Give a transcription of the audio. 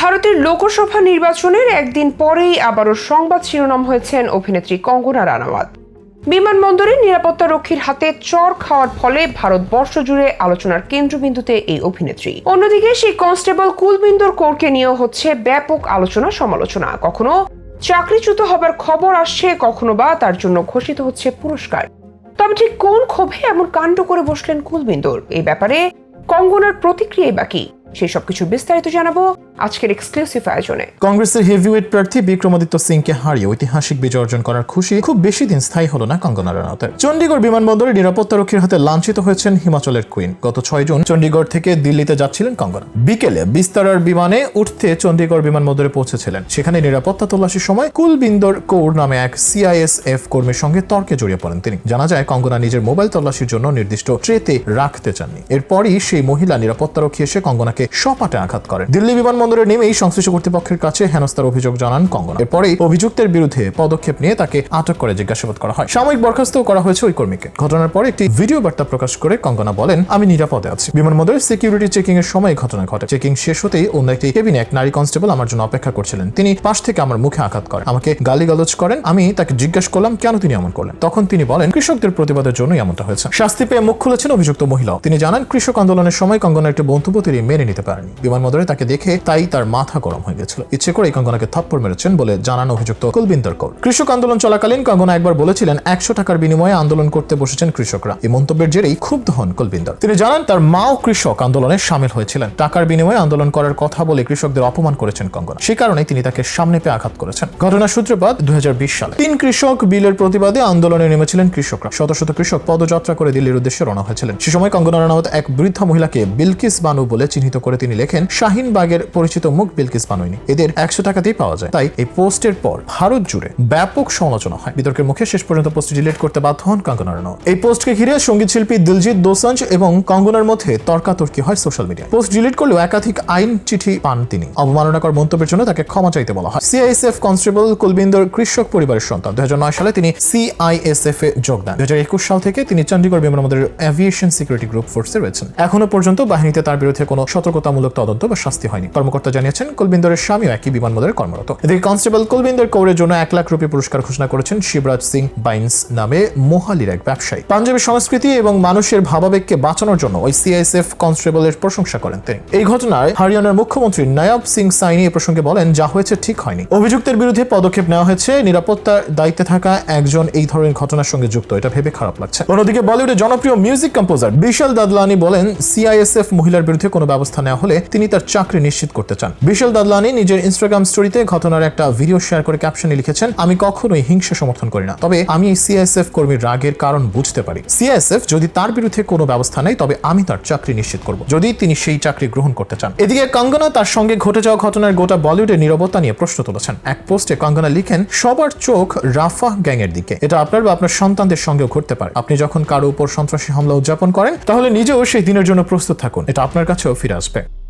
ভারতের লোকসভা নির্বাচনের একদিন পরেই আবারও সংবাদ শিরোনাম হয়েছেন অভিনেত্রী কঙ্গনা রানাওয়াত। বিমানবন্দরে নিরাপত্তা রক্ষীর হাতে চর খাওয়ার ফলে ভারতবর্ষ জুড়ে আলোচনার কেন্দ্রবিন্দুতে এই অভিনেত্রী। অন্যদিকে সেই কনস্টেবল কুলবিন্দর কৌরকে নিয়েও হচ্ছে ব্যাপক আলোচনা সমালোচনা। কখনো চাকরিচ্যুত হবার খবর আসছে, কখনো বা তার জন্য ঘোষিত হচ্ছে পুরস্কার। তবে ঠিক কোন ক্ষোভে এমন কাণ্ড করে বসলেন কুলবিন্দর? এই ব্যাপারে কঙ্গনার প্রতিক্রিয়াই বাকি সেই সবকিছু বিস্তারিত জানাব আজকের এক্সক্লুসিভ আয়োজনে। কংগ্রেসের হেভিওয়েট প্রার্থী বিক্রমাদিত্য সিংকে হারিয়ে ঐতিহাসিক বিজয় অর্জন করার খুশি খুব বেশি দিন স্থায়ী হলো না কঙ্গনা রানাউতের চণ্ডীগড় বিমানবন্দরে নিরাপত্তা রক্ষীর হাতে লাঞ্ছিত হয়েছেন হিমাচলের কুইন গত ছয় জুন চণ্ডীগড় থেকে দিল্লিতে যাচ্ছিলেন কঙ্গনা। বিকেলে বিস্তারার বিমানে উঠতে চণ্ডীগড় বিমানবন্দরে পৌঁছেছিলেন। সেখানে নিরাপত্তা তল্লাশির সময় কুলবিন্দর কৌর নামে এক সিআইএসএফ কর্মীর সঙ্গে তর্কে জড়িয়ে পড়েন তিনি। জানা যায়, কঙ্গনা নিজের মোবাইল তল্লাশির জন্য নির্দিষ্ট ট্রেতে রাখতে চাননি। এরপরই সেই মহিলা নিরাপত্তারক্ষী এসে কঙ্গনাকে সপাটে আঘাত করেন। দিল্লি বিমানবন্দরে নেমেই সংশ্লিষ্ট কর্তৃপক্ষের কাছে হেনস্থার অভিযোগ জানান কঙ্গনা। এরপরেই অভিযুক্তের বিরুদ্ধে পদক্ষেপ নিয়ে তাকে আটক করে জিজ্ঞাসাবাদ করা হয়। সাময়িক বরখাস্ত করা হয়েছে ওই কর্মীকে। ঘটনার পর একটি ভিডিও বার্তা প্রকাশ করে কঙ্গনা বলেন, আমি নিরাপদে আছি। বিমানবন্দরে সিকিউরিটি চেকিং এর সময় ঘটনা ঘটে। চেকিং শেষ হতেই অন্য একটি কেবিনে এক নারী কনস্টেবল আমার জন্য অপেক্ষা করছিলেন। তিনি পাশ থেকে আমার মুখে আঘাত করেন। আমাকে গালিগালজ করেন। আমি তাকে জিজ্ঞাসা করলাম, কেন তিনি এমন করলেন? তখন তিনি বলেন, কৃষকদের প্রতিবাদের জন্যই এমনটা হয়েছে। শাস্তি পেয়ে মুখ খুলেছেন অভিযুক্ত মহিলা তিনি জানান, কৃষক আন্দোলনের সময় কঙ্গনা একটি মন্তব্য তিনি মেনে নিতে পারেনি। বিমানবন্দরে তাকে দেখে তাই তার মাথা গরম হয়ে গেছিল। ইচ্ছে করে কঙ্গনাকে থাপ্পড় মেরেছেন বলে জানান অভিযুক্ত কুলবিন্দর কৌর। কৃষক আন্দোলন চলাকালীন কঙ্গনা একবার বলেছিলেন, একশো টাকার বিনিময়ে আন্দোলন করতে বসেছেন কৃষকরা। এই মন্তব্যের জেরেই ক্ষুব্ধ হন কুলবিন্দর। তিনি জানান, তার মাও কৃষক আন্দোলনে সামিল হয়েছিলেন। টাকার বিনিময়ে আন্দোলন করার কথা বলে কৃষকদের অপমান করেছেন কঙ্গনা। সে কারণে তিনি তাকে সামনে পেয়ে আঘাত করেছেন। ঘটনার সূত্রপাত দুই সালে। তিন কৃষক বিলের প্রতিবাদে আন্দোলনে নেমেছিলেন কৃষকরা। শত শত কৃষক পদযাত্রা করে দিল্লির উদ্দেশ্যে রওনা হয়েছিলেন। সে সময় কঙ্গনা রানাওয়াত এক বৃদ্ধা মহিলাকে বিলকিস বানু বলে চিহ্নিত করে তিনি লেখেন শাহিন বাগের পরিচিত মুখ বিলকিস বানুইনি। এদের একশো টাকাতেই পাওয়া যায়। তাই এই পোস্টের পর ভারত জুড়ে ব্যাপক সমালোচনা হয়। বিতর্কের মুখে শেষ পর্যন্ত পোস্ট ডিলিট করতে বাধ্য হন কঙ্গনা রানাওয়াত এই পোস্টকে ঘিরে সংগীত শিল্পী দিলজিৎ দোসাঞ্জ এবং কঙ্গনার মধ্যে তর্কাতর্কি হয় সোশ্যাল মিডিয়ায়। পোস্ট ডিলিট করলেও একাধিক আইন চিঠি পান তিনি। অবমাননাকর মন্তব্যের জন্য তাকে ক্ষমা চাইতে বলা হয়। সিআইএসএফ কনস্টেবল কুলবিন্দর কৃষক পরিবারের সন্তান। দুই হাজার নয় সালে তিনি সিআইএসএফ এ যোগ দেন। দুই হাজার একুশ সাল থেকে তিনি চণ্ডীগড় বিমানবন্দরের এভিয়েশন সিকিউরিটি গ্রুপ ফোর্সে রয়েছেন। এখনও পর্যন্ত বাহিনীতে তার বিরুদ্ধে কোনো সতর্কতামূলক তদন্ত বা শাস্তি হয়নি। কর্মকর্তা জানিয়েছেন, কুলবিন্দরের স্বামীও একই বিমানবন্দরে কর্মরত। এদিকে কনস্টেবল কুলবিন্দর কৌরের জন্য এক লাখ রুপি পুরস্কার ঘোষণা করেছেন শিবরাজ সিং বাইন্স নামে মোহালির এক ব্যবসায়ী। পাঞ্জাবি সংস্কৃতি এবং মানুষের ভাবাবেগকে বাঁচানোর জন্য ওই সিআইএসএফ কনস্টেবলের প্রশংসা করেন তিনি। এই ঘটনায় হরিয়ানার মুখ্যমন্ত্রী নয়াব সিং সাইনি এ প্রসঙ্গে বলেন, যা হয়েছে ঠিক হয়নি। অভিযুক্তের বিরুদ্ধে পদক্ষেপ নেওয়া হয়েছে, নিরাপত্তার দায়িত্বে থাকা একজন এই ধরনের ঘটনার সঙ্গে যুক্ত। এটা ভেবে খারাপ লাগছে। অন্যদিকে বলিউডের জনপ্রিয় মিউজিক কম্পোজার বিশাল দাদলানি বলেন, সিআইএসএফ মহিলার বিরুদ্ধে কোনো ব্যবস্থা নেওয়া হলে তিনি তার চাকরি নিশ্চিত করতে চান। বিশাল দাদলানি নিজের ইনস্টাগ্রাম স্টোরিতে ঘটনার একটা ভিডিও শেয়ার করে ক্যাপশনে লিখেছেন, আমি কখনোই হিংসা সমর্থন করি না। তবে আমি এই সিআইএসএফ কর্মীর রাগের কারণ বুঝতে পারি। সিআইএসএফ যদি তার বিরুদ্ধে কোনো ব্যবস্থা নেয়, তবে আমি তার চাকরি নিশ্চিত করব। যদি তিনি সেই চাকরি গ্রহণ করতে চান। এদিকে কঙ্গনা তার সঙ্গে ঘটে যাওয়া ঘটনার গোটা বলিউডের নিরবতা নিয়ে প্রশ্ন তুলেছেন। এক পোস্টে কঙ্গনা লিখেন, সবার চোখ রাফাহ গ্যাং এর দিকে। এটা আপনার বা আপনার সন্তানদের সঙ্গেও ঘটতে পারে। আপনি যখন কারও উপর সন্ত্রাসী হামলা উদযাপন করেন, তাহলে নিজেও সেই দিনের জন্য প্রস্তুত থাকুন। এটা আপনার কাছেও ফিরে আসবে।